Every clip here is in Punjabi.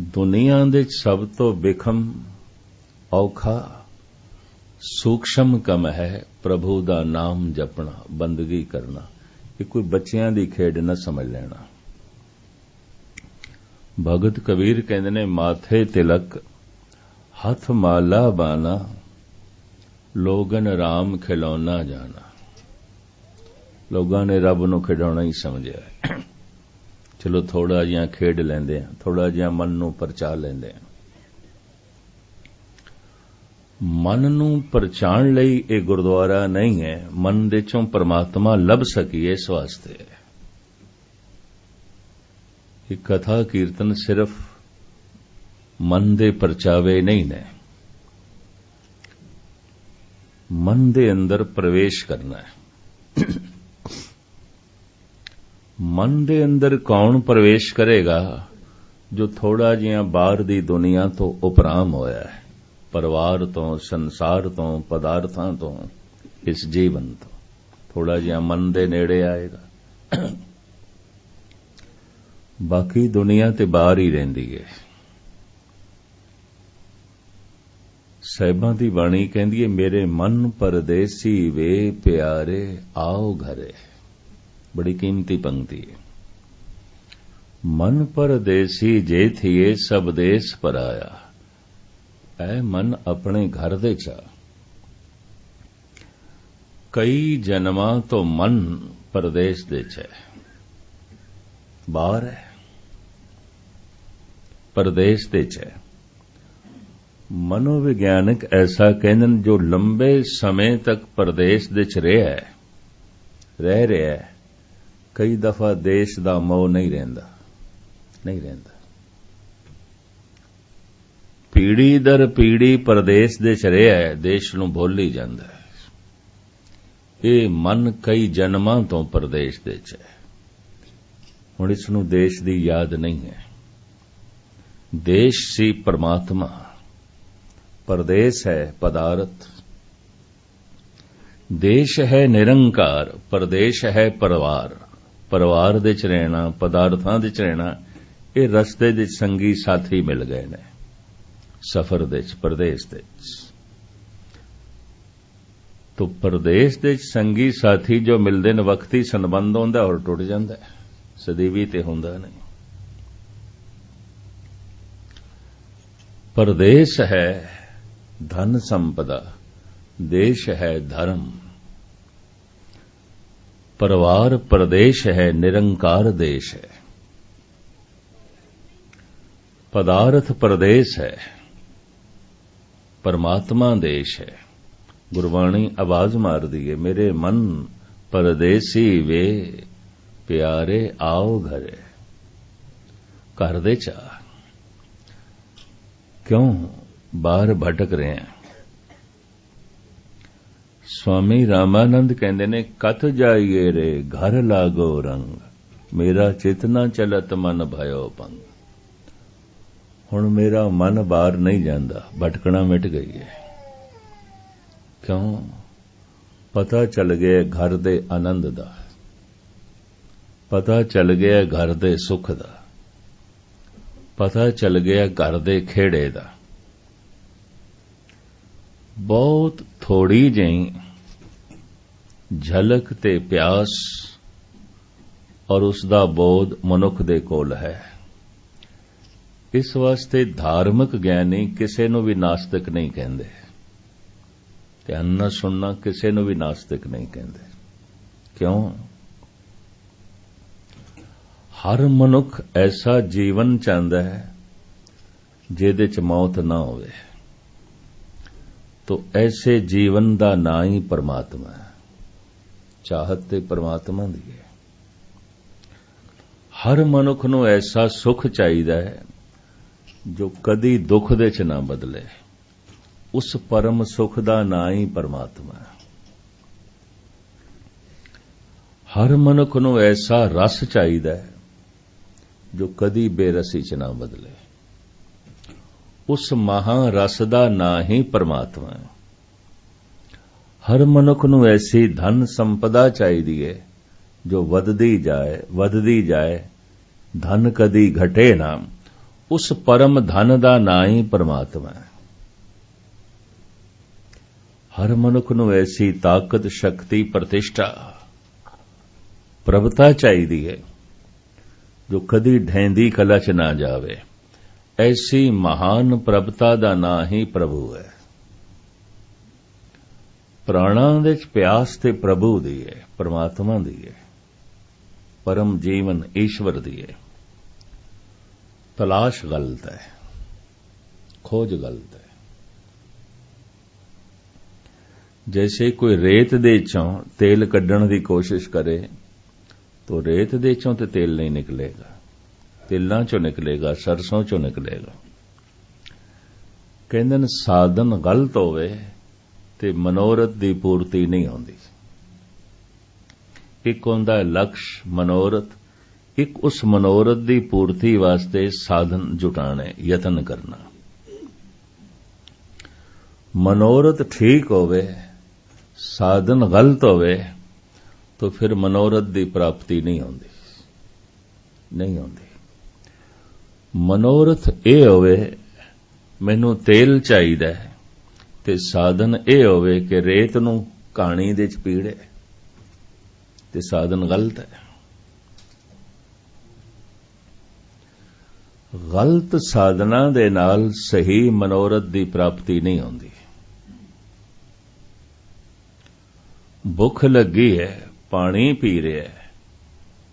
ਦੁਨੀਆ ਦੇ ਸਭ ਤੋਂ ਵਿਖਮ ਔਖਾ, ਸੂਖਸ਼ਮ ਕੰਮ ਹੈ ਪ੍ਰਭੂ ਦਾ ਨਾਮ ਜਪਣਾ, ਬੰਦਗੀ ਕਰਨਾ। ਇਹ ਕੋਈ ਬੱਚਿਆਂ ਦੀ ਖੇਡ ਨਾ ਸਮਝ ਲੈਣਾ। ਭਗਤ ਕਬੀਰ ਕਹਿੰਦੇ ਨੇ, ਮਾਥੇ ਤਿਲਕ, ਹੱਥ ਮਾਲਾ ਬਾਨਾ ਲੋਗਨ ਰਾਮ ਖਿਲੌਣਾ ਜਾਣਾ। ਲੋਕਾਂ ਨੇ ਰੱਬ ਨੂੰ ਖਿਡਾਉਣਾ ਹੀ ਸਮਝਿਆ ਚਲੋ ਥੋੜਾ ਜਿਹਾ ਖੇਡ ਲੈਂਦੇ ਆ, ਥੋੜਾ ਜਿਹਾ ਮਨ ਨੂੰ ਪਰਚਾ ਲੈਂਦੇ ਆ। ਮਨ ਨੂੰ ਪਰਚਾਣ ਲਈ ਇਹ ਗੁਰਦੁਆਰਾ ਨਹੀਂ ਹੈ, ਮਨ ਦੇ ਚੋਂ ਪਰਮਾਤਮਾ ਲੱਭ ਸਕੀਏ ਇਸ ਵਾਸਤੇ। ਇਹ ਕਥਾ ਕੀਰਤਨ ਸਿਰਫ ਮਨ ਦੇ ਪਰਚਾਵੇ ਨਹੀਂ ਨੇ। ਮਨ ਦੇ ਅੰਦਰ ਪ੍ਰਵੇਸ਼ ਕਰਨਾ ਹੈ। ਮਨ ਦੇ ਅੰਦਰ ਕੌਣ ਪ੍ਰਵੇਸ਼ ਕਰੇਗਾ ਜੋ ਥੋੜਾ ਜਿਹਾ ਬਾਹਰ ਦੀ ਦੁਨੀਆ ਤੋਂ ਉਪਰਾਮ ਹੋਇਆ ਹੈ? ਪਰਿਵਾਰ ਤੋਂ, ਸੰਸਾਰ ਤੋਂ, ਪਦਾਰਥਾਂ ਤੋਂ, ਇਸ ਜੀਵਨ ਤੋਂ। ਥੋੜਾ ਜਿਹਾ ਮਨ ਦੇ ਨੇੜੇ ਆਏਗਾ। ਬਾਕੀ ਦੁਨੀਆ ਤੇ ਬਾਹਰ ਹੀ ਰਹਿੰਦੀ ਹੈ। ਸਹਿਬਾਂ ਦੀ ਬਾਣੀ ਕਹਿੰਦੀ ਹੈ, ਮੇਰੇ ਮਨ ਪਰਦੇਸੀ ਵੇ ਪਿਆਰੇ, ਆਓ ਘਰੇ। ਬੜੀ ਕੀਮਤੀ ਪੰਕਤੀ ਹੈ। ਮਨ ਪਰਦੇਸੀ ਜੇ ਥੀਏ, ਸਭ ਦੇਸ ਪਰਾਇਆ। ਐ ਮਨ ਆਪਣੇ ਘਰ ਦੇ ਚਾ ਕਈ ਜਨਮਾਂ ਤੋਂ ਮਨ ਪਰਦੇਸ ਦੇ ਚ ਬਾਹਰ ਹੈ। ਪਰਦੇਸ ਦੇ ਚ ਮਨੋਵਿਗਿਆਨਕ ਐਸਾ ਕਹਿੰਦੇ ਜੋ ਲੰਬੇ ਸਮੇਂ ਤੱਕ ਪਰਦੇਸ ਦੇ ਚ ਰਿਹਾ ਹੈ, ਰਹਿ ਰਿਹਾ ਹੈ। ਕਈ ਦਫਾ ਦੇਸ਼ ਦਾ ਮੋਹ ਨਹੀਂ ਰਹਿੰਦਾ ਨਹੀਂ ਰਹਿੰਦਾ। ਪੀੜੀ ਦਰ ਪੀੜੀ ਪਰਦੇਸ ਦੇ ਚ ਰਿਹਾ ਹੈ, ਦੇਸ਼ ਨੂੰ ਭੁੱਲ ਜਾਂਦਾ ਹੈ। ਇਹ ਮਨ ਕਈ ਜਨਮਾਂ ਤੋਂ ਪਰਦੇਸ਼ ਦੇ ਚ ਹੈ। ਹੁਣ ਇਸ ਨੂੰ ਦੇਸ਼ ਦੀ ਯਾਦ ਨਹੀਂ ਹੈ। ਦੇਸ਼ ਸੀ ਪਰਮਾਤਮਾ, ਪਰਦੇਸ ਹੈ ਪਦਾਰਥ। ਦੇਸ਼ ਹੈ ਨਿਰੰਕਾਰ, ਪਰਦੇਸ਼ ਹੈ ਪਰਿਵਾਰ। ਪਰਿਵਾਰ ਦੇ ਚ ਰਹਿਣਾ, ਪਦਾਰਥਾਂ ਦੇ ਚ ਰਹਿਣਾ, ਇਹ ਰਸਤੇ ਦੇ ਸੰਗੀ ਸਾਥੀ ਮਿਲ ਗਏ ਨੇ। ਸਫਰ ਦੇ ਚ, ਪਰਦੇਸ ਦੇ ਚ। ਤੋ ਪਰਦੇਸ ਦੇ ਸੰਗੀ ਸਾਥੀ ਜੋ ਮਿਲਦੇ ਨੇ, ਵਕਤੀ ਸੰਬੰਧ ਹੁੰਦਾ ਔਰ ਟੁੱਟ ਜਾਂਦਾ ਹੈ। ਸਦੀਵੀ ਤੇ ਹੁੰਦਾ ਨਹੀਂ। ਪਰਦੇਸ ਹੈ ਧਨ ਸੰਪਦਾ, ਦੇਸ਼ ਹੈ ਧਰਮ। ਪਰਿਵਾਰ ਪ੍ਰਦੇਸ਼ ਹੈ ਨਿਰੰਕਾਰ ਦੇਸ਼ ਹੈ ਪਦਾਰਥ ਪ੍ਰਦੇਸ਼ ਹੈ ਪਰਮਾਤਮਾ ਦੇਸ਼ ਹੈ ਗੁਰਬਾਣੀ ਆਵਾਜ਼ ਮਾਰਦੀ ਹੈ ਮੇਰੇ ਮਨ ਪਰਦੇਸੀ ਵੇ ਪਿਆਰੇ ਆਓ ਘਰੇ ਘਰ ਦੇ ਚਾ ਕਿਉਂ ਬਾਹਰ ਭਟਕ ਰਹੇ ਹਾਂ ਸਵਾਮੀ ਰਾਮਾਨੰਦ ਕਹਿੰਦੇ ਨੇ, ਕਥ ਜਾਈਏ ਰੇ? ਘਰ ਲਾਗੋ ਰੰਗ। ਮੇਰਾ ਚੇਤਨਾ ਚਲਤ ਮਨ ਭਇਓ ਪੰਗ ਹੁਣ ਮੇਰਾ ਮਨ ਬਾਹਰ ਨਹੀਂ ਜਾਂਦਾ, ਭਟਕਣਾ ਮਿਟ ਗਈ ਹੈ ਕਿਉਂ? ਪਤਾ ਚੱਲ ਗਿਆ ਘਰ ਦੇ ਆਨੰਦ ਦਾ। ਪਤਾ ਚੱਲ ਗਿਆ ਘਰ ਦੇ ਸੁਖ ਦਾ। ਪਤਾ ਚੱਲ ਗਿਆ ਘਰ ਦੇ ਖੇੜੇ ਦਾ। ਬਹੁਤ ਥੋੜੀ ਜਿਹੀ ਝਲਕ ਤੇ ਪਿਆਸ ਔਰ ਉਸ ਦਾ ਬੋਧ ਮਨੁੱਖ ਦੇ ਕੋਲ ਹੈ। ਇਸ ਵਾਸਤੇ ਧਾਰਮਿਕ ਗਿਆਨੀ ਕਿਸੇ ਨੂੰ ਵੀ ਨਾਸਤਿਕ ਨਹੀਂ ਕਹਿੰਦੇ ਧਿਆਨ ਨਾਲ ਸੁਣਨਾ ਕਿਸੇ ਨੂੰ ਵੀ ਨਾਸਤਿਕ ਨਹੀਂ ਕਹਿੰਦੇ। ਕਿਉਂ? ਹਰ ਮਨੁੱਖ ਐਸਾ ਜੀਵਨ ਚਾਹੁੰਦਾ ਹੈ ਜਿਹਦੇ ਚ ਮੌਤ ਨਾ ਹੋਵੇ। ਤੋ ਐਸੇ ਜੀਵਨ ਦਾ ਨਾਂ ਹੀ ਪਰਮਾਤਮਾ ਹੈ। ਚਾਹਤ ਤੇ ਪਰਮਾਤਮਾ ਦੀ ਹੈ। ਹਰ ਮਨੁੱਖ ਨੂੰ ਐਸਾ ਸੁਖ ਚਾਹੀਦਾ ਹੈ, ਜੋ ਕਦੀ ਦੁੱਖ ਦੇ ਚ ਨਾ ਬਦਲੇ। ਉਸ ਪਰਮ ਸੁਖ ਦਾ ਨਾਂ ਹੀ ਪਰਮਾਤਮਾ ਹੈ। ਹਰ ਮਨੁੱਖ ਨੂੰ ਐਸਾ ਰਸ ਚਾਹੀਦਾ ਹੈ, ਜੋ ਕਦੀ ਬੇਰਸੀ ਚ ਨਾ ਬਦਲੇ। ਉਸ ਮਹਾ ਰਸ ਦਾ ਨਾਂ ਹੀ ਪਰਮਾਤਮਾ ਹੈ। ਹਰ ਮਨੁੱਖ ਨੂੰ ਐਸੀ ਧਨ ਸੰਪਦਾ ਚਾਹੀਦੀ ਹੈ, ਜੋ ਵਧਦੀ ਜਾਏ ਵਧਦੀ ਜਾਏ, ਧਨ ਕਦੀ ਘਟੇ ਨਾ। ਉਸ ਪਰਮ ਧਨ ਦਾ ਨਾਂ ਹੀ ਪਰਮਾਤਮਾ ਹੈ। ਹਰ ਮਨੁੱਖ ਨੂੰ ਐਸੀ ਤਾਕਤ, ਸ਼ਕਤੀ, ਪ੍ਰਤਿਸ਼ਠਾ, ਪ੍ਰਭਤਾ ਚਾਹੀਦੀ ਹੈ, ਜੋ ਕਦੀ ਢੈਂਦੀ ਕਲਾ ਚ ਨਾ ਜਾਵੇ। ਐਸੀ ਮਹਾਨ ਪ੍ਰਭਤਾ ਦਾ ਨਾਂ ਹੀ ਪ੍ਰਭੂ ਹੈ। ਪ੍ਰਾਣਾਂ ਦੇ ਪਿਆਸ ਤੇ ਪ੍ਰਭੂ ਦੀ ਹੈ, ਪਰਮਾਤਮਾ ਦੀ ਹੈ, ਪਰਮ ਜੀਵਨ ਈਸ਼ਵਰ ਦੀ ਹੈ। ਤਲਾਸ਼ ਗਲਤ ਹੈ, ਖੋਜ ਗਲਤ ਹੈ। ਜੈਸੇ ਕੋਈ ਰੇਤ ਦੇ ਚੋਂ ਤੇਲ ਕੱਢਣ ਦੀ ਕੋਸ਼ਿਸ਼ ਕਰੇ, ਤਾਂ ਰੇਤ ਦੇ ਚੋਂ ਤੇ ਤੇਲ ਨਹੀਂ ਨਿਕਲੇਗਾ। ਤਿਲਾਂ ਚੋਂ ਨਿਕਲੇਗਾ, ਸਰਸੋਂ ਚੋਂ ਨਿਕਲੇਗਾ। ਕਹਿੰਦੇ ਨੇ ਸਾਧਨ ਗਲਤ ਹੋਵੇ ਤੇ ਮਨੋਰਥ ਦੀ ਪੂਰਤੀ ਨਹੀਂ ਹੁੰਦੀ। ਇੱਕ ਹੁੰਦਾ ਹੈ ਲਕਸ਼, ਮਨੋਰਥ। ਇੱਕ ਉਸ ਮਨੋਰਥ ਦੀ ਪੂਰਤੀ ਵਾਸਤੇ ਸਾਧਨ ਜੁਟਾਣੇ ਯਤਨ ਕਰਨਾ। ਮਨੋਰਥ ਠੀਕ ਹੋਵੇ, ਸਾਧਨ ਗਲਤ ਹੋਵੇ, ਤਾਂ ਫਿਰ ਮਨੋਰਥ ਦੀ ਪ੍ਰਾਪਤੀ ਨਹੀਂ ਹੁੰਦੀ। ਨਹੀਂ ਹੁੰਦੀ। ਮਨੋਰਥ ਇਹ ਹੋਵੇ, ਮੈਨੂੰ ਤੇਲ ਚਾਹੀਦਾ ਹੈ, ਤੇ ਸਾਧਨ ਇਹ ਹੋਵੇ ਕਿ ਰੇਤ ਨੂੰ ਕਹਾਣੀ ਦੇ ਚ ਪੀੜੇ, ਤੇ ਸਾਧਨ ਗਲਤ ਹੈ। ਗਲਤ ਸਾਧਨਾ ਦੇ ਨਾਲ ਸਹੀ ਮਨੋਰਥ ਦੀ ਪ੍ਰਾਪਤੀ ਨਹੀਂ ਹੁੰਦੀ। ਭੁੱਖ ਲੱਗੀ ਹੈ, ਪਾਣੀ ਪੀ ਰਿਹਾ ਹੈ,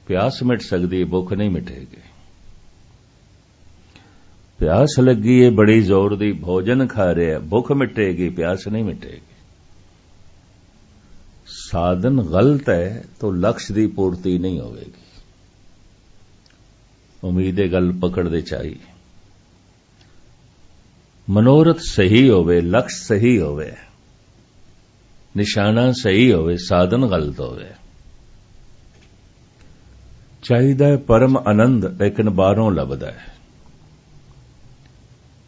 ਪਿਆਸ ਮਿਟ ਸਕਦੀ ਹੈ, ਭੁੱਖ ਨਹੀਂ ਮਿਟੇਗੀ। ਪਿਆਸ ਲੱਗੀ ਏ ਬੜੀ ਜ਼ੋਰ ਦੀ ਭੋਜਨ ਖਾ ਰਿਹਾ ਭੁੱਖ ਮਿਟੇਗੀ, ਪਿਆਸ ਨਹੀਂ ਮਿਟੇਗੀ। ਸਾਧਨ ਗਲਤ ਹੈ ਤਾਂ ਲਕਸ਼ ਦੀ ਪੂਰਤੀ ਨਹੀਂ ਹੋਵੇਗੀ। ਉਮੀਦ ਇਹ ਗੱਲ ਪਕੜ ਦੇ ਚਾਹੀ। ਮਨੋਰਥ ਸਹੀ ਹੋਵੇ, ਲਕਸ਼ ਸਹੀ ਹੋਵੇ, ਨਿਸ਼ਾਨਾ ਸਹੀ ਹੋਵੇ, ਸਾਧਨ ਗਲਤ ਹੋਵੇ। ਚਾਹੀਦਾ ਪਰਮ ਆਨੰਦ, ਲੇਕਿਨ ਬਾਹਰੋਂ ਲੱਭਦਾ ਹੈ।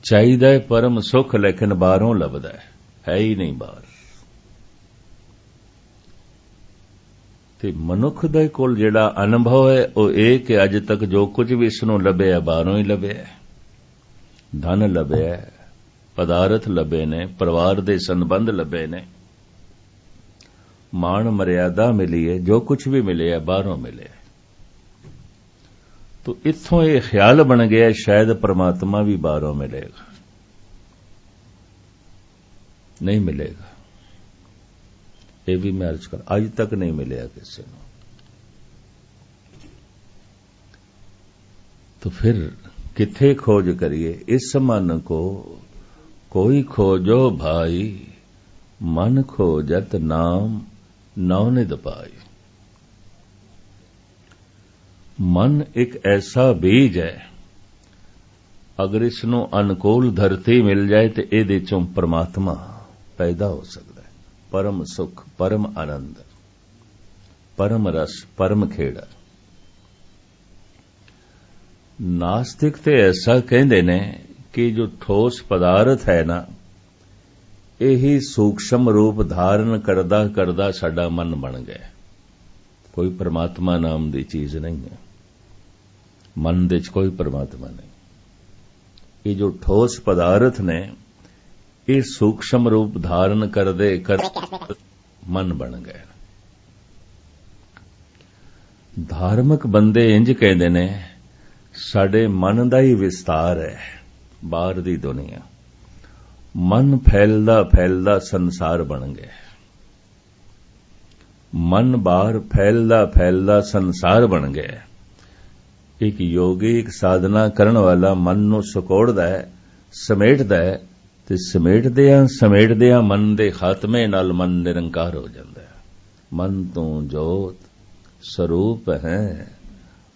ਚਾਹੀਦਾ ਹੈ, ਪਰਮ ਸੁਖ ਲੇਕਿਨ ਬਾਹਰੋਂ ਲੱਭਦਾ ਹੈ ਹੈ ਹੀ ਨਹੀਂ ਬਾਹਰ। ਤੇ ਮਨੁੱਖ ਦੇ ਕੋਲ ਜਿਹੜਾ ਅਨੁਭਵ ਹੈ, ਉਹ ਇਹ ਕਿ ਅੱਜ ਤੱਕ ਜੋ ਕੁਝ ਵੀ ਇਸ ਨੂੰ ਲੱਭਿਆ, ਬਾਹਰੋਂ ਹੀ ਲੱਭਿਆ ਧਨ ਲੱਭਿਆ ਪਦਾਰਥ ਲੱਭੇ ਨੇ, ਪਰਿਵਾਰ ਦੇ ਸੰਬੰਧ ਲੱਭੇ ਨੇ। ਮਾਣ ਮਰਿਆਦਾ ਮਿਲੀ ਹੈ, ਜੋ ਕੁਝ ਵੀ ਮਿਲਿਆ, ਬਾਹਰੋਂ ਮਿਲਿਆ तो इत्थों ये ख्याल बन गया, शायद परमात्मा भी बारों मिलेगा। नहीं मिलेगा। ये भी मैं अर्ज़ कर, आज तक नहीं मिलेगा किसी को। तो फिर किथे खोज करिए? इस मन को कोई खोजो भाई, मन खोजत नाम नौनिद पाई। ਮਨ ਇੱਕ ਐਸਾ ਬੀਜ ਹੈ। ਅਗਰ ਇਸ ਨੂੰ ਅਨੁਕੂਲ ਧਰਤੀ ਮਿਲ ਜਾਏ ਤੇ ਇਹਦੇ ਚੋਂ ਪਰਮਾਤਮਾ ਪੈਦਾ ਹੋ ਸਕਦਾ ਹੈ। ਪਰਮ ਸੁਖ, ਪਰਮ ਆਨੰਦ, ਪਰਮ ਰਸ, ਪਰਮ ਖੇੜਾ। ਨਾਸਤਿਕ ਤੇ ਐਸਾ ਕਹਿੰਦੇ ਨੇ ਕਿ ਜੋ ਠੋਸ ਪਦਾਰਥ ਹੈ ਨਾ, ਇਹੀ ਸੂਖਸ਼ਮ ਰੂਪ ਧਾਰਨ ਕਰਦਾ ਕਰਦਾ ਸਾਡਾ ਮਨ ਬਣ ਗਿਆ। ਕੋਈ ਪਰਮਾਤਮਾ ਨਾਮ ਦੀ ਚੀਜ਼ ਨਹੀਂ ਹੈ। ਮਨ ਦੇ ਚ ਕੋਈ ਪਰਮਾਤਮਾ ਨਹੀਂ। ਇਹ ਜੋ ਠੋਸ ਪਦਾਰਥ ਨੇ, ਇਹ ਸੂਖਸ਼ਮ ਰੂਪ ਧਾਰਨ ਕਰਦੇ ਕਰ ਮਨ ਬਣ ਗਏ। ਧਾਰਮਿਕ ਬੰਦੇ ਇੰਜ ਕਹਿੰਦੇ ਨੇ, ਸਾਡੇ ਮਨ ਦਾ ਹੀ ਵਿਸਤਾਰ ਹੈ ਬਾਹਰ ਦੀ ਦੁਨੀਆ। ਮਨ ਫੈਲਦਾ ਫੈਲਦਾ ਸੰਸਾਰ ਬਣ ਗਿਆ। ਮਨ ਬਾਹਰ ਫੈਲਦਾ ਫੈਲਦਾ ਸੰਸਾਰ ਬਣ ਗਿਆ। ਇੱਕ ਯੋਗੀ ਇੱਕ ਸਾਧਨਾ ਕਰਨ ਵਾਲਾ ਮਨ ਨੂੰ ਸਕੋੜਦਾ ਹੈ, ਸਮੇਟਦਾ ਹੈ ਤੇ ਸਮੇਟਦਿਆਂ ਸਮੇਟਦਿਆਂ ਮਨ ਦੇ ਖਾਤਮੇ ਨਾਲ ਮਨ ਨਿਰੰਕਾਰ ਹੋ ਜਾਂਦਾ ਹੈ। ਮਨ ਤੋਂ ਜੋਤ ਸਰੂਪ ਹੈ,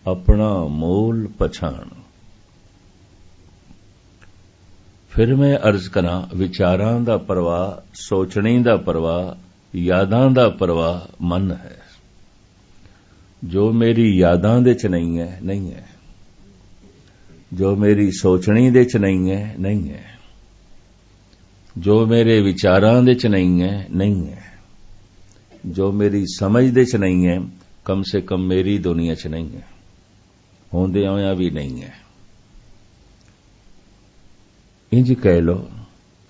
ਆਪਣਾ ਮੂਲ ਪਛਾਣ। ਫਿਰ ਮੈਂ ਅਰਜ਼ ਕਰਾਂ, ਵਿਚਾਰਾਂ ਦਾ ਪ੍ਰਵਾਹ, ਸੋਚਣੀ ਦਾ ਪ੍ਰਵਾਹ, ਯਾਦਾਂ ਦਾ ਪ੍ਰਵਾਹ ਮਨ ਹੈ। ਜੋ ਮੇਰੀ ਯਾਦਾਂ ਦੇ ਚ ਨਹੀਂ ਹੈ ਨਹੀਂ ਹੈ। ਜੋ ਮੇਰੀ ਸੋਚਣੀ ਦੇ ਚ ਨਹੀਂ ਹੈ ਨਹੀਂ ਹੈ। ਜੋ ਮੇਰੇ ਵਿਚਾਰਾਂ ਦੇ ਚ ਨਹੀਂ ਹੈ ਨਹੀਂ ਹੈ। ਜੋ ਮੇਰੀ ਸਮਝ ਦੇ ਚ ਨਹੀਂ ਹੈ, ਕਮ ਸੇ ਕਮ ਮੇਰੀ ਦੁਨੀਆ ਚ ਨਹੀਂ ਹੈ। ਹੁੰਦੇ ਹੋਇਆਂ ਵੀ ਨਹੀਂ ਹੈ। ਇੰਜ ਕਹਿ ਲੋ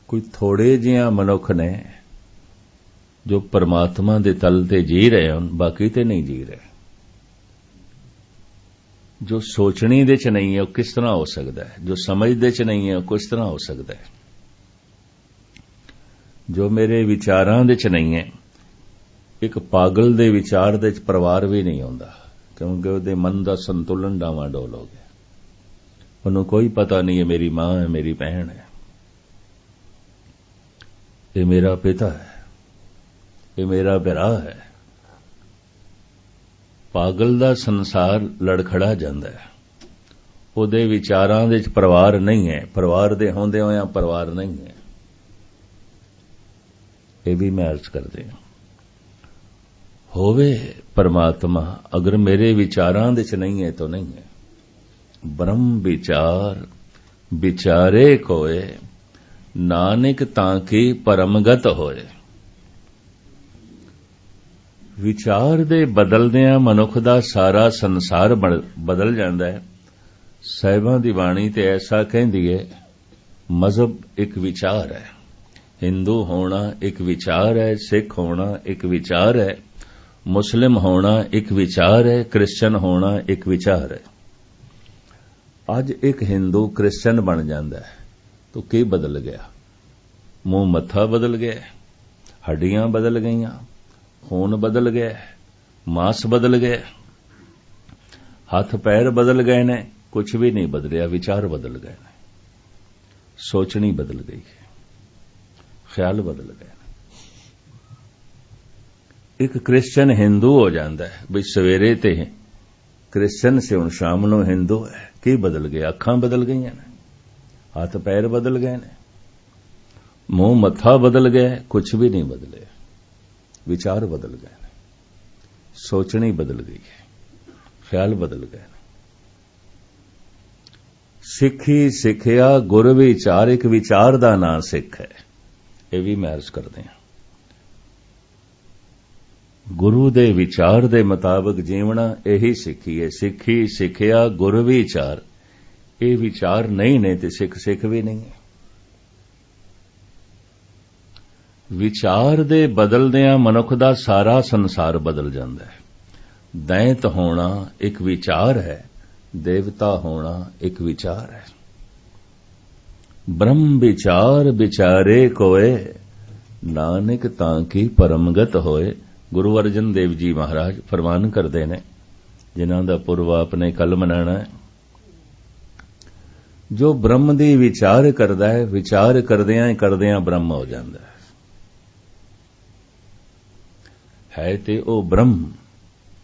ਕੋਈ ਥੋੜੇ ਜਿਹਾ ਮਨੁੱਖ ਨੇ ਜੋ ਪਰਮਾਤਮਾ ਦੇ ਤਲ ਤੇ ਜੀ ਰਹੇ ਹਨ, ਬਾਕੀ ਤੇ ਨਹੀਂ ਜੀ ਰਹੇ। ਜੋ ਸੋਚਣੀ ਦੇ ਚ ਨਹੀਂ ਹੈ, ਉਹ ਕਿਸ ਤਰ੍ਹਾਂ ਹੋ ਸਕਦਾ ਹੈ? ਜੋ ਸਮਝਦੇ ਚ ਨਹੀਂ ਹੈ, ਉਹ ਕਿਸ ਤਰ੍ਹਾਂ ਹੋ ਸਕਦਾ ਹੈ? ਜੋ ਮੇਰੇ ਵਿਚਾਰਾਂ ਦੇ ਚ ਨਹੀਂ ਹੈ, ਇੱਕ ਪਾਗਲ ਦੇ ਵਿਚਾਰ ਦੇ ਚ ਪਰਿਵਾਰ ਵੀ ਨਹੀਂ ਆਉਂਦਾ, ਕਿਉਂਕਿ ਉਹਦੇ ਮਨ ਦਾ ਸੰਤੁਲਨ ਡਾਵਾਂ ਡੋਲ ਹੋ ਗਿਆ। ਉਹਨੂੰ ਕੋਈ ਪਤਾ ਨਹੀਂ ਹੈ ਮੇਰੀ ਮਾਂ ਹੈ, ਮੇਰੀ ਭੈਣ ਹੈ। ਇਹ ਮੇਰਾ ਪਿਤਾ ਹੈ, ਇਹ ਮੇਰਾ ਭਰਾ ਹੈ। ਪਾਗਲ ਦਾ ਸੰਸਾਰ ਲੜਖੜਾ ਜਾਂਦਾ ਹੈ। ਉਹਦੇ ਵਿਚਾਰਾਂ ਦੇ ਵਿੱਚ ਪਰਿਵਾਰ ਨਹੀਂ ਹੈ। ਪਰਿਵਾਰ ਦੇ ਹੁੰਦੇ ਹੋਇਆ ਪਰਿਵਾਰ ਨਹੀਂ ਹੈ। ਇਹ ਵੀ ਮੈਂ ਅਰਜ਼ ਕਰਦੇ ਹਾਂ। ਹੋਵੇ ਪਰਮਾਤਮਾ, ਅਗਰ ਮੇਰੇ ਵਿਚਾਰਾਂ ਦੇ ਚ ਨਹੀਂ ਹੈ ਤਾਂ ਨਹੀਂ ਹੈ। ਬ੍ਰਹਮ ਵਿਚਾਰ, ਵਿਚਾਰੇ ਕੋਏ, ਨਾਨਕ ਤਾਂ ਕੀ ਪਰਮਗਤ ਹੋਏ। ਵਿਚਾਰ ਦੇ ਬਦਲਦਿਆਂ ਮਨੁੱਖ ਦਾ ਸਾਰਾ ਸੰਸਾਰ ਬਦਲ ਜਾਂਦਾ ਹੈ। ਸਹਿਬਾਂ ਦੀ ਬਾਣੀ ਤੇ ਐਸਾ ਕਹਿੰਦੀ ਹੈ, ਮਜ਼ਹਬ ਇੱਕ ਵਿਚਾਰ ਹੈ। ਹਿੰਦੂ ਹੋਣਾ ਇੱਕ ਵਿਚਾਰ ਹੈ, ਸਿੱਖ ਹੋਣਾ ਇੱਕ ਵਿਚਾਰ ਹੈ। ਮੁਸਲਿਮ ਹੋਣਾ ਇੱਕ ਵਿਚਾਰ ਹੈ ਕ੍ਰਿਸਚੀਅਨ ਹੋਣਾ ਇੱਕ ਵਿਚਾਰ ਹੈ। ਅੱਜ ਇੱਕ ਹਿੰਦੂ ਕ੍ਰਿਸਚੀਅਨ ਬਣ ਜਾਂਦਾ ਹੈ। ਤਾਂ ਕੀ ਬਦਲ ਗਿਆ? ਮੂੰਹ ਮੱਥਾ ਬਦਲ ਗਿਆ ਹੱਡੀਆਂ ਬਦਲ ਗਈਆਂ। ਖੂਨ ਬਦਲ ਗਿਆ, ਮਾਸ ਬਦਲ ਗਿਆ, ਹੱਥ ਪੈਰ ਬਦਲ ਗਏ ਨੇ ਕੁਝ ਵੀ ਨਹੀਂ ਬਦਲਿਆ, ਵਿਚਾਰ ਬਦਲ ਗਏ ਨੇ। ਸੋਚਣੀ ਬਦਲ ਗਈ ਹੈ ਖਿਆਲ ਬਦਲ ਗਏ ਨੇ। ਇੱਕ ਕ੍ਰਿਸਚੀਅਨ ਹਿੰਦੂ ਹੋ ਜਾਂਦਾ ਹੈ ਵੀ ਸਵੇਰੇ ਤੇ ਕ੍ਰਿਸਚੀਅਨ ਸੇ ਹੁਣ ਸ਼ਾਮ ਨੂੰ ਹਿੰਦੂ ਹੈ, ਕੀ ਬਦਲ ਗਿਆ ਅੱਖਾਂ ਬਦਲ ਗਈਆਂ ਨੇ, ਹੱਥ ਪੈਰ ਬਦਲ ਗਏ ਨੇ, ਮੂੰਹ ਮੱਥਾ ਬਦਲ ਗਿਆ ਕੁਝ ਵੀ ਨਹੀਂ ਬਦਲਿਆ। ਵਿਚਾਰ ਬਦਲ ਗਏ ਨੇ, ਸੋਚਣੀ ਬਦਲ ਗਈ ਹੈ, ਖਿਆਲ ਬਦਲ ਗਏ ਨੇ। ਸਿੱਖੀ ਸਿੱਖਿਆ ਗੁਰ ਵਿਚਾਰ, ਇੱਕ ਵਿਚਾਰ ਦਾ ਨਾਂ ਸਿੱਖ ਹੈ। ਇਹ ਵੀ ਮੈਂ ਕਰਦੇ ਹਾਂ। ਗੁਰੂ ਦੇ ਵਿਚਾਰ ਦੇ ਮੁਤਾਬਕ ਜੀਵਣਾ ਇਹੀ ਸਿੱਖੀ ਹੈ। ਸਿੱਖੀ ਸਿੱਖਿਆ, ਗੁਰ ਵਿਚਾਰ। ਇਹ ਵਿਚਾਰ ਨਹੀਂ ਨੇ ਤੇ ਸਿੱਖ ਸਿੱਖ ਵੀ ਨਹੀਂ ਹੈ। ਵਿਚਾਰ ਦੇ ਬਦਲਦਿਆਂ ਮਨੁੱਖ ਦਾ ਸਾਰਾ ਸੰਸਾਰ ਬਦਲ ਜਾਂਦਾ ਹੈ। ਦੈਂਤ ਹੋਣਾ ਇੱਕ ਵਿਚਾਰ ਹੈ, ਦੇਵਤਾ ਹੋਣਾ ਇੱਕ ਵਿਚਾਰ ਹੈ। ਬ੍ਰਹਮ ਵਿਚਾਰ ਵਿਚਾਰੇ ਕੋਏ, ਨਾਨਕ ਤਾਂ ਕੀ ਪਰਮਗਤ ਹੋਏ। ਗੁਰੂ ਅਰਜਨ ਦੇਵ ਜੀ ਮਹਾਰਾਜ ਫਰਮਾਨ ਕਰਦੇ ਨੇ, ਜਿਨ੍ਹਾਂ ਦਾ ਪੁਰਬ ਆਪਨੇ ਕੱਲ ਮਨਾਣਾ ਹੈ। ਜੋ ਬ੍ਰਹਮ ਦੀ ਵਿਚਾਰ ਕਰਦਾ ਹੈ, ਵਿਚਾਰ ਕਰਦਿਆਂ ਹੀ ਕਰਦਿਆਂ ਬ੍ਰਹਮ ਹੋ ਜਾਂਦਾ ਹੈ। ਹੈ ਤੇ ਉਹ ਬ੍ਰਹਮ,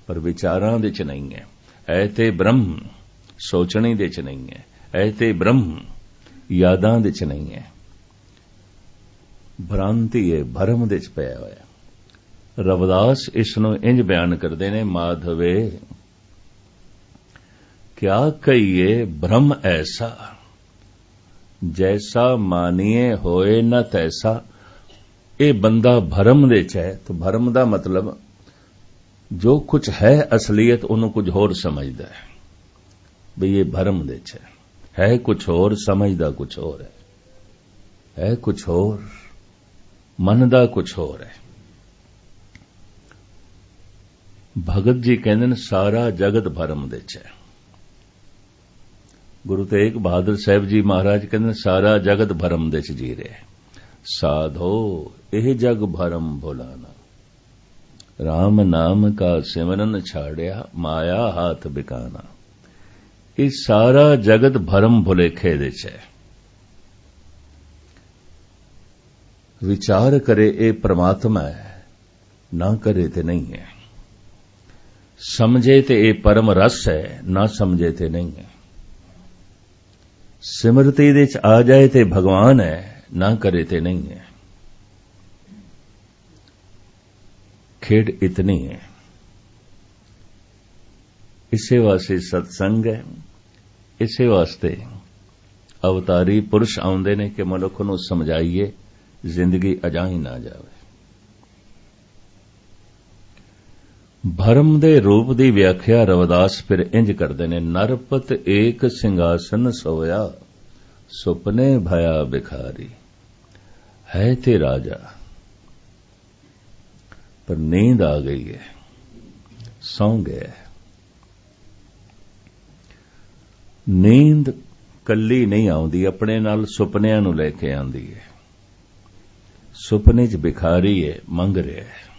ਪਰ ਵਿਚਾਰਾਂ ਦੇ ਚ ਨਹੀਂ ਹੈ। ਹੈ ਤੇ ਬ੍ਰਹਮ, ਸੋਚਣੀ ਦੇ ਚ ਨਹੀਂ ਹੈ। ਹੈ ਤੇ ਬ੍ਰਹਮ, ਯਾਦਾਂ ਦੇ ਚ ਨਹੀਂ ਹੈ। ਭ੍ਰਾਂਤੀ ਹੈ ਭਰਮ ਦੇ ਚ ਪਿਆ ਹੋਇਆ। ਰਵਦਾਸ ਇਸ ਨੂੰ ਇੰਜ ਬਿਆਨ ਕਰਦੇ ਨੇ, ਮਾਧਵੇ, ਕਿਆ ਕਹੀਏ ਭ੍ਰਮ ਐਸਾ? ਜੈਸਾ ਮਾਨੀਏ ਹੋਏ ਨਾ ਤੈਸਾ। ਇਹ ਬੰਦਾ ਭਰਮ ਦੇ ਚ ਹੈ, ਤਾਂ ਭਰਮ ਦਾ ਮਤਲਬ ਜੋ ਕੁਝ ਹੈ ਅਸਲੀਅਤ ਉਹਨੂੰ ਕੁਝ ਹੋਰ ਸਮਝਦਾ ਹੈ। ਵੀ ਇਹ ਭਰਮ ਦੇ ਚ ਹੈ। ਹੈ ਕੁਝ ਹੋਰ, ਸਮਝਦਾ ਕੁਝ ਹੋਰ ਹੈ। ਹੈ ਕੁਝ ਹੋਰ ਮਨ ਦਾ ਕੁਝ ਹੋਰ ਹੈ। ਭਗਤ ਜੀ ਕਹਿੰਦੇ ਨੇ ਸਾਰਾ ਜਗਤ ਭਰਮ ਦੇ ਚ ਹੈ। ਗੁਰੂ ਤੇਗ ਬਹਾਦਰ ਸਾਹਿਬ ਜੀ ਮਹਾਰਾਜ ਕਹਿੰਦੇ ਸਾਰਾ ਜਗਤ ਭਰਮ ਦੇ ਚ ਜੀ ਰਿਹਾ ਹੈ। ਸਾਧੋ, ਇਹ ਜਗ ਭਰਮ ਭੁਲਾਣਾ RAM ਨਾਮ ਕਾ ਸਿਮਰਨ ਛਾੜਿਆ, ਮਾਇਆ ਹਾਥ ਬਿਕਾਣਾ ਇਹ ਸਾਰਾ ਜਗਤ ਭਰਮ ਭੁਲੇਖੇ ਦੇ ਚ ਹੈ। ਵਿਚਾਰ ਕਰੇ ਇਹ ਪ੍ਰਮਾਤਮਾ ਹੈ, ਨਾ ਕਰੇ ਤੇ ਨਹੀਂ ਹੈ। ਸਮਝੇ ਤੇ ਇਹ ਪਰਮ ਰਸ ਹੈ, ਨਾ ਸਮਝੇ ਤੇ ਨਹੀਂ ਹੈ। ਸਿਮਰਤੀ ਦੇ ਚ ਆ ਜਾਏ ਤੇ ਭਗਵਾਨ ਹੈ ਨਾ ਕਰੇ ਤੇ ਨਹੀਂ ਹੈ। ਖੇਡ ਇਤਨੀ ਹੈ। ਇਸੇ ਵਾਸਤੇ ਸਤਸੰਗ ਹੈ। ਇਸੇ ਵਾਸਤੇ ਅਵਤਾਰੀ ਪੁਰਸ਼ ਆਉਂਦੇ ਨੇ ਕਿ ਮਨੁੱਖ ਨੂੰ ਸਮਝਾਈਏ, ਜ਼ਿੰਦਗੀ ਅਜਾਈ ਨਾ ਜਾਵੇ। ਭਰਮ ਦੇ ਰੂਪ ਦੀ ਵਿਆਖਿਆ ਰਵਦਾਸ ਫਿਰ ਇੰਜ ਕਰਦੇ ਨੇ, ਨਰਪਤ ਏਕ ਸਿੰਘਾਸਨ ਸੋਇਆ, ਸੁਪਨੇ ਭਇਆ ਬਿਖਾਰੀ ਹੈ ਤੇ ਰਾਜਾ। ਪਰ ਨੀਂਦ ਆ ਗਈ ਹੈ, ਸੌਂ ਗਿਆ ਨੀਂਦ ਕੱਲੀ ਨਹੀਂ ਆਉਂਦੀ, ਆਪਣੇ ਨਾਲ ਸੁਪਨਿਆਂ ਨੂੰ ਲੈ ਕੇ ਆਉਂਦੀ ਹੈ। ਸੁਪਨੇ 'ਚ ਬਿਖਾਰੀ ਹੈ, ਮੰਗ ਰਿਹਾ ਹੈ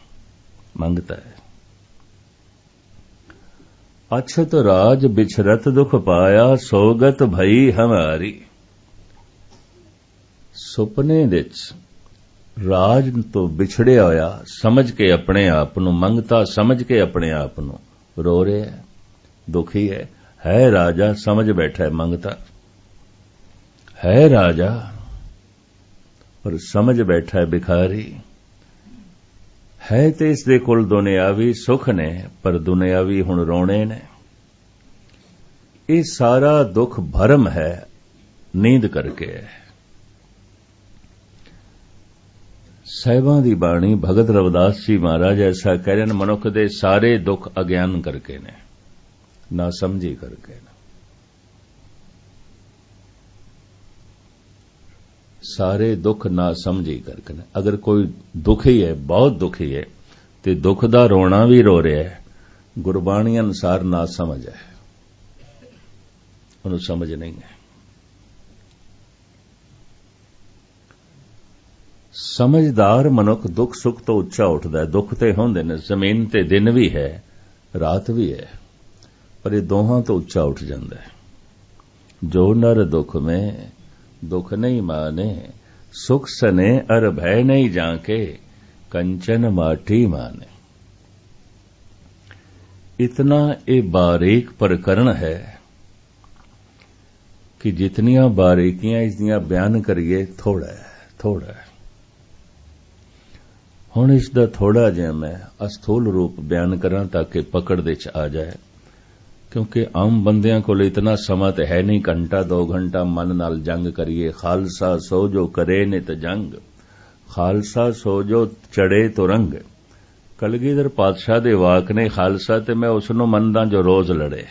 ਮੰਗਤਾ ਹੈ। ਅਛਤ ਰਾਜ ਬਿਛਰਤ ਦੁਖ ਪਾਇਆ, ਸੋਗਤ ਭਈ ਹਮਾਰੀ। ਸੁਪਨੇ ਵਿੱਚ ਰਾਜ ਤੋਂ ਵਿਛੜਿਆ ਹੋਇਆ, ਸਮਝ ਕੇ ਆਪਣੇ ਆਪ ਨੂੰ ਮੰਗਤਾ, ਸਮਝ ਕੇ ਆਪਣੇ ਆਪ ਨੂੰ ਰੋ ਰਿਹਾ ਹੈ, ਦੁਖੀ ਹੈ। ਹੈ ਰਾਜਾ, ਸਮਝ ਬੈਠਾ ਹੈ ਮੰਗਤਾ। ਹੈ ਰਾਜਾ, ਪਰ ਸਮਝ ਬੈਠਾ ਹੈ ਬਿਖਾਰੀ ਹੈ ਤੇ ਇਸ ਦੇ ਕੋਲ ਦੁਨਿਆਵੀ ਸੁਖ ਨੇ, ਪਰ ਦੁਨਿਆਵੀ ਹੁਣ ਰੋਣੇ ਨੇ। ਇਹ ਸਾਰਾ ਦੁੱਖ ਭਰਮ ਹੈ, ਨੀਂਦ ਕਰਕੇ ਹੈ। ਸਹਿਬਾਂ ਦੀ ਬਾਣੀ ਭਗਤ ਰਵਿਦਾਸ ਜੀ ਮਹਾਰਾਜ ਐਸਾ ਕਹਿ ਰਹੇ ਨੇ, ਮਨੁੱਖ ਦੇ ਸਾਰੇ ਦੁੱਖ ਅਗਿਆਨ ਕਰਕੇ ਨੇ, ਨਾ ਸਮਝੀ ਕਰਕੇ ਨੇ। ਸਾਰੇ ਦੁੱਖ ਨਾ ਸਮਝੀ ਕਰਕੇ ਨੇ। ਅਗਰ ਕੋਈ ਦੁਖੀ ਹੈ, ਬਹੁਤ ਦੁਖੀ ਹੈ, ਤੇ ਦੁੱਖ ਦਾ ਰੋਣਾ ਵੀ ਰੋ ਰਿਹਾ ਹੈ, ਗੁਰਬਾਣੀ ਅਨਸਾਰ ਨਾ ਸਮਝ ਹੈ। ਉਹਨੂੰ ਸਮਝ ਨਹੀਂ ਹੈ। ਸਮਝਦਾਰ ਮਨੁੱਖ ਦੁੱਖ ਸੁੱਖ ਤੋਂ ਉੱਚਾ ਉੱਠਦਾ ਹੈ ਦੁੱਖ ਤੇ ਹੁੰਦੇ ਨੇ ਜ਼ਮੀਨ ਤੇ ਦਿਨ ਵੀ ਹੈ ਰਾਤ ਵੀ ਹੈ ਪਰ ਇਹ ਦੋਹਾਂ ਤੋਂ ਉੱਚਾ ਉੱਠ ਜਾਂਦਾ ਹੈ ਜੋ ਨਰ ਦੁੱਖ में दुख नहीं माने सुख सने अर भय नहीं जाके कंचन माटी माने इतना ये बारीक प्रकरण है कि जितनियां बारीकियां इसदियां बयान करिए थोड़ा है थोड़ा है ਹੁਣ ਇਸ ਦਾ ਥੋੜਾ ਜਿਹਾ ਮੈਂ ਅਸਥੂਲ ਰੂਪ ਬਿਆਨ ਕਰਾਂ ਤਾਂ ਕਿ ਪਕੜ ਦੇ ਚ ਆ ਜਾਏ, ਕਿਉਂਕਿ ਆਮ ਬੰਦਿਆਂ ਕੋਲ ਇਤਨਾ ਸਮਾਂ ਤੇ ਹੈ ਨਹੀਂ, ਘੰਟਾ 2 ਘੰਟਾ ਮਨ ਨਾਲ ਜੰਗ ਕਰੀਏ। ਖਾਲਸਾ ਸੋ ਜੋ ਕਰੇ ਨਿਤ ਜੰਗ। ਖਾਲਸਾ ਸੋ ਜੋ ਚੜੇ ਤੋ ਰੰਗ। ਕਲਗੀਧਰ ਪਾਤਸ਼ਾਹ ਦੇ ਵਾਕ ਨੇ, ਖਾਲਸਾ ਤੇ ਮੈਂ ਉਸ ਨੂੰ ਮੰਨਦਾ ਜੋ ਰੋਜ਼ ਲੜੇ,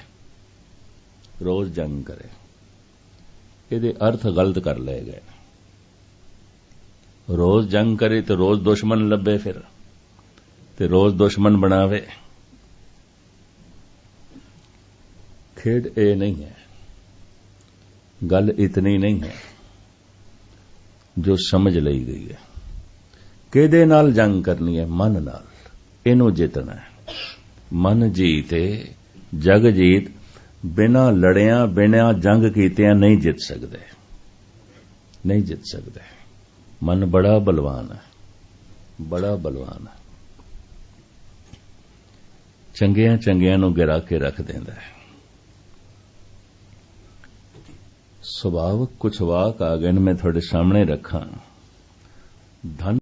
ਰੋਜ਼ ਜੰਗ ਕਰੇ। ਇਹਦੇ ਅਰਥ ਗਲਤ ਕਰ ਲਏ ਗਏ। ਰੋਜ਼ ਜੰਗ ਕਰੇ ਤੇ ਰੋਜ਼ ਦੁਸ਼ਮਣ ਲੱਭੇ ਫਿਰ, ਤੇ ਰੋਜ਼ ਦੁਸ਼ਮਣ ਬਣਾਵੇ। ਖੇਡ ਇਹ ਨਹੀਂ ਹੈ, ਗੱਲ ਇਤਨੀ ਨਹੀਂ ਹੈ ਜੋ ਸਮਝ ਲਈ ਗਈ ਹੈ। ਕਿਹਦੇ ਨਾਲ ਜੰਗ ਕਰਨੀ ਹੈ? ਮਨ ਨਾਲ। ਇਹਨੂੰ ਜਿੱਤਣਾ ਹੈ। ਮਨ ਜੀਤੇ, ਜਗ ਜੀਤ, ਬਿਨਾ ਲੜਿਆਂ, ਬਿਨਾ ਜੰਗ ਕੀਤਿਆਂ ਨਹੀਂ ਜਿੱਤ ਸਕਦੇ। ਨਹੀਂ ਜਿੱਤ ਸਕਦੇ। ਮਨ ਬੜਾ ਬਲਵਾਨ ਹੈ ਬੜਾ ਬਲਵਾਨ ਹੈ ਚੰਗਿਆਂ ਚੰਗਿਆਂ ਨੂੰ ਗਿਰਾ ਕੇ ਰੱਖ ਦਿੰਦਾ ਹੈ ਸੁਭਾਵਕ ਕੁਝ ਵਾਕ ਆ ਗਏ ਨੇ ਮੈਂ ਤੁਹਾਡੇ ਸਾਹਮਣੇ ਰੱਖਾਂ ਧਨ